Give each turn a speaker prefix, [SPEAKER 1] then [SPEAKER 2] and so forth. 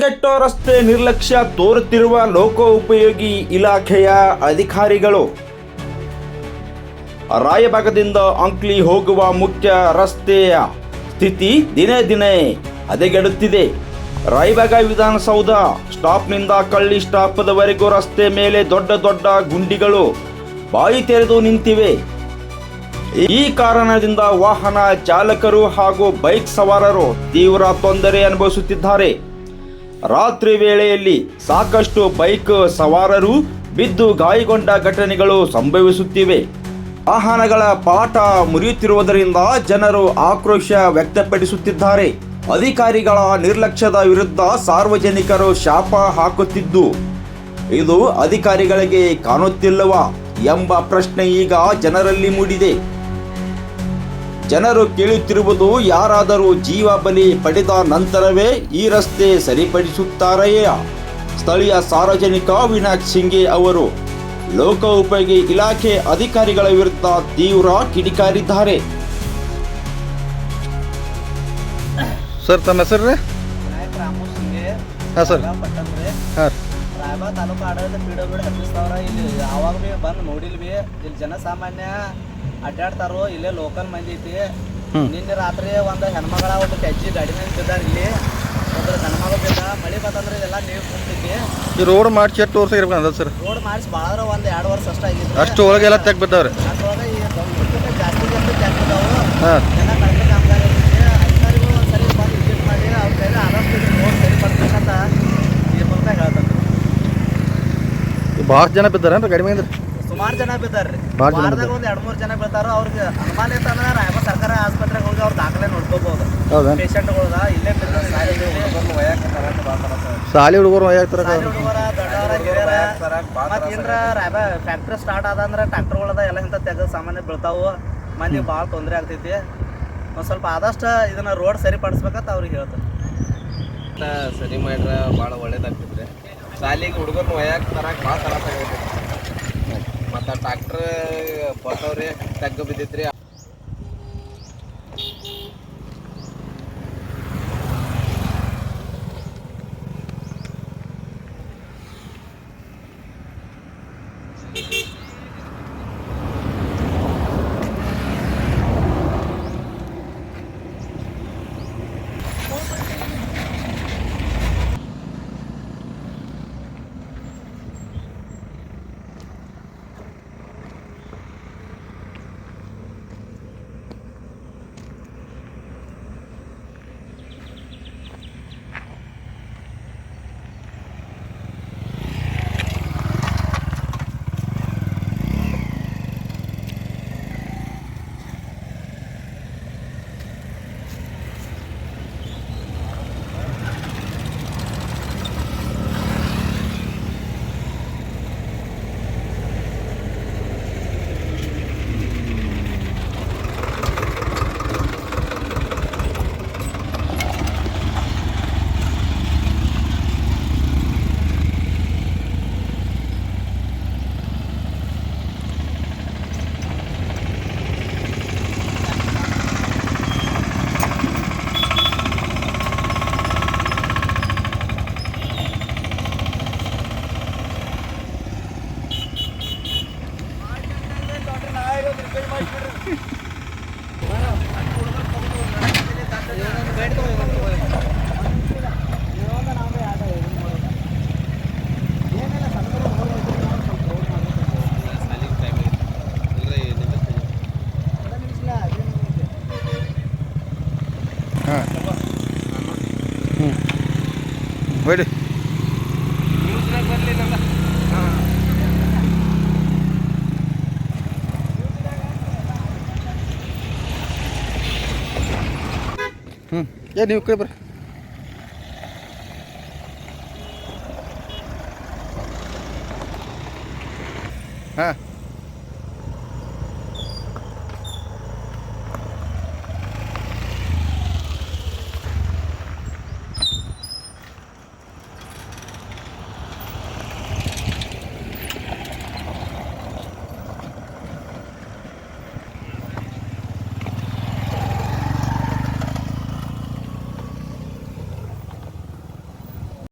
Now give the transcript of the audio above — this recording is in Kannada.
[SPEAKER 1] ಹದಗೆಟ್ಟೋ ರಸ್ತೆ ನಿರ್ಲಕ್ಷ್ಯ ತೋರುತ್ತಿರುವ ಲೋಕೋಪಯೋಗಿ ಇಲಾಖೆಯ ಅಧಿಕಾರಿಗಳು. ರಾಯಭಾಗದಿಂದ ಅಂಕ್ಲಿ ಹೋಗುವ ಮುಖ್ಯ ರಸ್ತೆಯ ಸ್ಥಿತಿ ದಿನೇ ದಿನೇ ಹದಗೆಡುತ್ತಿದೆ. ರಾಯಬಾಗ ವಿಧಾನಸೌಧ ಸ್ಟಾಪ್ನಿಂದ ಕಳ್ಳಿ ಸ್ಟಾಪ್ದವರೆಗೂ ರಸ್ತೆ ಮೇಲೆ ದೊಡ್ಡ ದೊಡ್ಡ ಗುಂಡಿಗಳು ಬಾಯಿ ತೆರೆದು ನಿಂತಿವೆ. ಈ ಕಾರಣದಿಂದ ವಾಹನ ಚಾಲಕರು ಹಾಗೂ ಬೈಕ್ ಸವಾರರು ತೀವ್ರ ತೊಂದರೆ ಅನುಭವಿಸುತ್ತಿದ್ದಾರೆ. ರಾತ್ರಿ ವೇಳೆಯಲ್ಲಿ ಸಾಕಷ್ಟು ಬೈಕ್ ಸವಾರರು ಬಿದ್ದು ಗಾಯಗೊಂಡ ಘಟನೆಗಳು ಸಂಭವಿಸುತ್ತಿವೆ. ವಾಹನಗಳ ಪಾಠ ಮುರಿಯುತ್ತಿರುವುದರಿಂದ ಜನರು ಆಕ್ರೋಶ ವ್ಯಕ್ತಪಡಿಸುತ್ತಿದ್ದಾರೆ. ಅಧಿಕಾರಿಗಳ ನಿರ್ಲಕ್ಷ್ಯದ ವಿರುದ್ಧ ಸಾರ್ವಜನಿಕರು ಶಾಪ ಹಾಕುತ್ತಿದ್ದು, ಇದು ಅಧಿಕಾರಿಗಳಿಗೆ ಕಾಣುತ್ತಿಲ್ಲವಾ ಎಂಬ ಪ್ರಶ್ನೆ ಈಗ ಜನರಲ್ಲಿ ಮೂಡಿದೆ. ಜನರು ಕೇಳುತ್ತಿರುವುದು ಯಾರಾದರೂ ಜೀವ ಬಲಿ ಪಡೆದ ನಂತರವೇ ಈ ರಸ್ತೆ ಸರಿಪಡಿಸುತ್ತಾರೆಯೇ? ಸ್ಥಳೀಯ ಸಾರ್ವಜನಿಕ ವಿನಾಯಕ್ ಸಿಂಗೆ ಅವರು ಲೋಕೋಪಯೋಗಿ ಇಲಾಖೆ ಅಧಿಕಾರಿಗಳ ವಿರುದ್ಧ ತೀವ್ರ ಕಿಡಿಕಾರಿದ್ದಾರೆ.
[SPEAKER 2] ಸರ್ ತಮ್ಮ ಹೆಸರು
[SPEAKER 3] ರಾಮು ಸಿಂಗೆ
[SPEAKER 2] ಹಾಂ ಸರ್.
[SPEAKER 3] ಪಟ್ಟಣ ರೀ.
[SPEAKER 2] ಹಾಂ
[SPEAKER 3] ರಾಯಬಾಗ್ ತಾಲೂಕು ಆಡಳಿತ ಪಿ ಡಬ್ಲ್ಯೂ ಇಲ್ಲಿ ಭೀ ಬಂದು ನೋಡಿಲ್ ಭೀ ಇಲ್ಲಿ ಜನಸಾಮಾನ್ಯ ಅಡ್ಡಾಡ್ತಾರೋ ಇಲ್ಲೇ ಲೋಕಲ್ ಮಂದಿ ಐತಿ. ನಿನ್ನೆ ರಾತ್ರಿ ಒಂದು ಹೆಣ್ಮಗಳ ಒಂದು ಟೆಜ್ಜಿ ಗಾಡಿ ಮೇಲೆ ಬಿದ್ದಾರ ಇಲ್ಲಿ. ಒಬ್ಬರು ಗಂಡ್ಮಗ ಬಿದ್ದ. ಮಳೆ ಬಂತಂದ್ರೆ ಇದೆಲ್ಲ ನೀರು ಕುಂತೈತಿ
[SPEAKER 2] ಈ ರೋಡ್ ಮಾಡಿಸಿ ಎಷ್ಟು ವರ್ಷ ಇರ್ಬೇಕು ಸರ್
[SPEAKER 3] ರೋಡ್ ಮಾಡಿಸಿ ಭಾಳ ಒಂದು ಎರಡು ವರ್ಷ ಅಷ್ಟ ಆಗಿತ್ತು.
[SPEAKER 2] ಅಷ್ಟು ಒಳಗೆಲ್ಲ ತೆಗ್ ಬಿದ್ದಾವ್ರಿ?
[SPEAKER 3] ಅದ್ರೊಳಗೆ ಈ ಜಾಸ್ತಿ ಜಾಸ್ತಿ ಜಾಸ್ತಿದಾವು
[SPEAKER 2] ಹಾಂ.
[SPEAKER 3] ಎಲ್ಲ ಕಡಿಮೆ ಕಾಮಗಾರಿ ಐತಿ. ಅಧಿಕಾರಿಗಳು ಒಂದ್ಸರಿ ಬಂದು ವಿಸಿಟ್ ಮಾಡಿ ಅವ್ರ ಕೈಲಿ ರೋಡ್ ಸರಿಪಡಿಸ್ಬೇಕಂತ ಈ ಮೂಲಕ ಹೇಳ್ತಾರೆ
[SPEAKER 2] ಭಾಳ ಜನ ಬಿದ್ದಾರೇನ್ರಿ ಕಡಿಮೆ ಮೇಲೆ
[SPEAKER 3] ಸುಮಾರು ಜನ ಬಿದ್ದಾರ್ರಿ
[SPEAKER 2] ಬಾಳ್ ಜನ
[SPEAKER 3] ವಾರದಾಗ ಒಂದು ಎರಡು ಮೂರು ಜನ ಬೀಳ್ತಾರ ಅವ್ರಿಗೆ ಅನುಮಾನ ಇತ್ತಂದ್ರೆ ರಾಯಬಾಗ್ ಸರ್ಕಾರ ಆಸ್ಪತ್ರೆಗೆ ಹೋಗಿ ಅವ್ರ ದಾಖಲೆ ನೋಡ್ಕೋಬಹುದು
[SPEAKER 2] ಹೌದಾ
[SPEAKER 3] ಪೇಷಂಟ್ಗಳದ ಇಲ್ಲೇ ಬಿದ್ದ
[SPEAKER 2] ಸಾಲಿ ಹುಡುಗರು ಆಗ್ತಾರ
[SPEAKER 3] ಹುಡುಗರ ದೊಡ್ಡವರ ಹಿರಿಯರ ಮತ್ತೆ ಏನ್ರ ರಾಯಬಾ ಫ್ಯಾಕ್ಟ್ರಿ ಸ್ಟಾರ್ಟ್ ಆದ ಅಂದ್ರೆ ಟ್ರ್ಯಾಕ್ಟರ್ಗಳದ ಎಲ್ಲ ಇಂಥ ತೆಗೆದು ಸಾಮಾನ್ಯ ಬೀಳ್ತಾವು. ಮನೆ ಭಾಳ ತೊಂದರೆ ಆಗ್ತೈತಿ. ಒಂದ್ ಸ್ವಲ್ಪ ಆದಷ್ಟು ಇದನ್ನ ರೋಡ್ ಸರಿಪಡಿಸ್ಬೇಕಂತ ಅವ್ರಿಗೆ ಹೇಳ್ತಾರೆ.
[SPEAKER 4] ಸರಿ ಮಾಡ್ರ ಭಾಳ ಒಳ್ಳೇದಾಗ್ತಿದ್ರೆ ಶಾಲಿಗೆ ಹುಡುಗರ್ನ ಒಯ್ಯಾಕ ತರಕ್ ಭಾಳ ತರ ಆಗೈತಿ ಮತ್ತು ಟ್ರಾಕ್ಟರ್ ಬರ್ತಾವ್ರಿ ತಗ್ಗ ಬಿದ್ದೈತ್ರಿ.
[SPEAKER 2] ಹ್ಞೂ ಹೊಯ್ಡಿ
[SPEAKER 4] ನ್ಯೂಸ್ನಾಗ ಬರಲಿ ನಂದ
[SPEAKER 2] ಹ್ಞೂ ಏ ನೀವು ಕೈ ಬರ್ರಿ ಹಾಂ